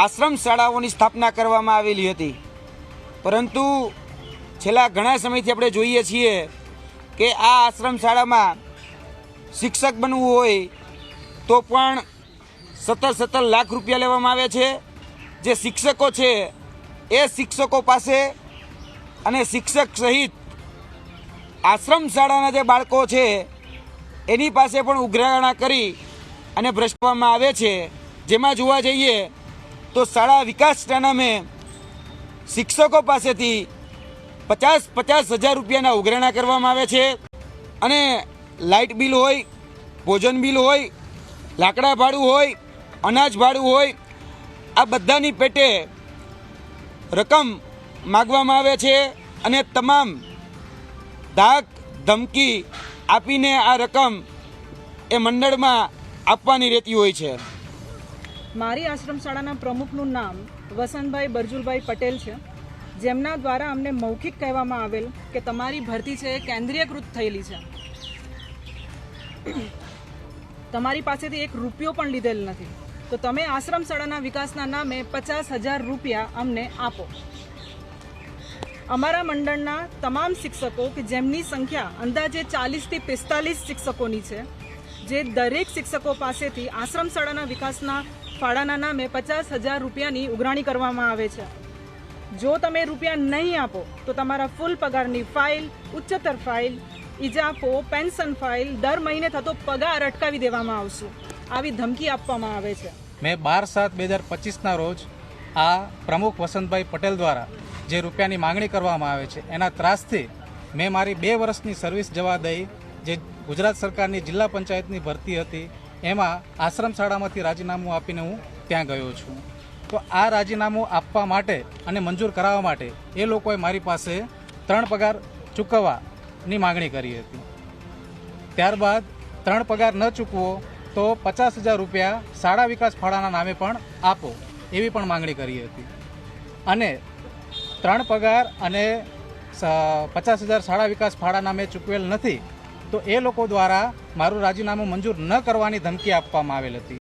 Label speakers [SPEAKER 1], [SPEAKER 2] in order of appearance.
[SPEAKER 1] આશ્રમ શાળાઓની સ્થાપના કરવામાં આવેલી હતી. પરંતુ છેલ્લા ઘણા સમયથી આપણે જોઈએ છીએ કે આ આશ્રમ શાળામાં શિક્ષક બનવું હોય તો પણ સત્તર સત્તર લાખ રૂપિયા લેવામાં આવે છે. જે શિક્ષકો છે એ શિક્ષકો પાસે અને શિક્ષક સહિત આશ્રમ શાળાના જે બાળકો છે એની પાસે પણ ઉઘરાણા કરી અને ભ્રષ્ટવામાં આવે છે. જેમાં જોવા જઈએ તો શાળા વિકાસના નામે શિક્ષકો પાસેથી પચાસ પચાસ હજાર રૂપિયાના ઉઘરાણા કરવામાં આવે છે. અને લાઇટ બિલ હોય, ભોજન બિલ હોય, લાકડા ભાડું હોય, અનાજ ભાડું હોય, આ બધાની પેટે રકમ માગવામાં આવે છે અને તમામ ધાક ધમકી આપીને આ રકમ એ મંડળમાં આપવાની રહેતી હોય છે.
[SPEAKER 2] મારી આશ્રમ શાળાના પ્રમુખનું નામ વસંતભાઈ બરજુલભાઈ પટેલ છે, જેમના દ્વારા અમને મૌખિક કહેવામાં આવેલ કે તમારી ભરતી છે એ કેન્દ્રીયકૃત થયેલી છે. તમારી પાસેથી એક રૂપિયો પણ લીધેલ નથી. તો તમે આશ્રમ શાળાના વિકાસના નામે પચાસ હજાર રૂપિયા અમને આપો. અમારા મંડળના તમામ શિક્ષકો કે જેમની સંખ્યા અંદાજે ચાલીસથી પિસ્તાલીસ શિક્ષકોની છે, જે દરેક શિક્ષકો પાસેથી આશ્રમ શાળાના વિકાસના ફાળાના નામે પચાસ હજાર રૂપિયાની ઉઘરાણી કરવામાં આવે છે. જો તમે રૂપિયા નહીં આપો, તો તમારા ફૂલ પગારની ફાઇલ, ઉચ્ચતર ફાઇલ, ઇજાફો, પેન્શન ફાઇલ, દર મહિને થતો પગાર અટકાવી દેવામાં આવશે. આવી ધમકી આપવામાં આવે છે.
[SPEAKER 3] મેં બાર સાત બે હજાર પચીસના રોજ આ પ્રમુખ વસંતભાઈ પટેલ દ્વારા જે રૂપિયાની માંગણી કરવામાં આવે છે, એના ત્રાસથી મેં મારી બે વર્ષની સર્વિસ જવા દઈ, જે ગુજરાત સરકારની જિલ્લા પંચાયતની ભરતી હતી એમાં આશ્રમ શાળામાંથી રાજીનામું આપીને હું ત્યાં ગયો છું. તો આ રાજીનામું આપવા માટે અને મંજૂર કરાવવા માટે એ લોકોએ મારી પાસે ત્રણ પગાર ચૂકવવાની માંગણી કરી હતી. ત્યારબાદ ત્રણ પગાર ન ચૂકવો તો પચાસ હજાર રૂપિયા શાળા વિકાસ ફાળાના નામે પણ આપો એવી પણ માંગણી કરી હતી. અને ત્રણ પગાર અને પચાસ હજાર શાળા વિકાસ ફાળા નામે ચૂકવેલ નથી તો એ લોકો દ્વારા મારું રાજીનામું મંજૂર ન કરવાની ધમકી આપવામાં આવેલ હતી.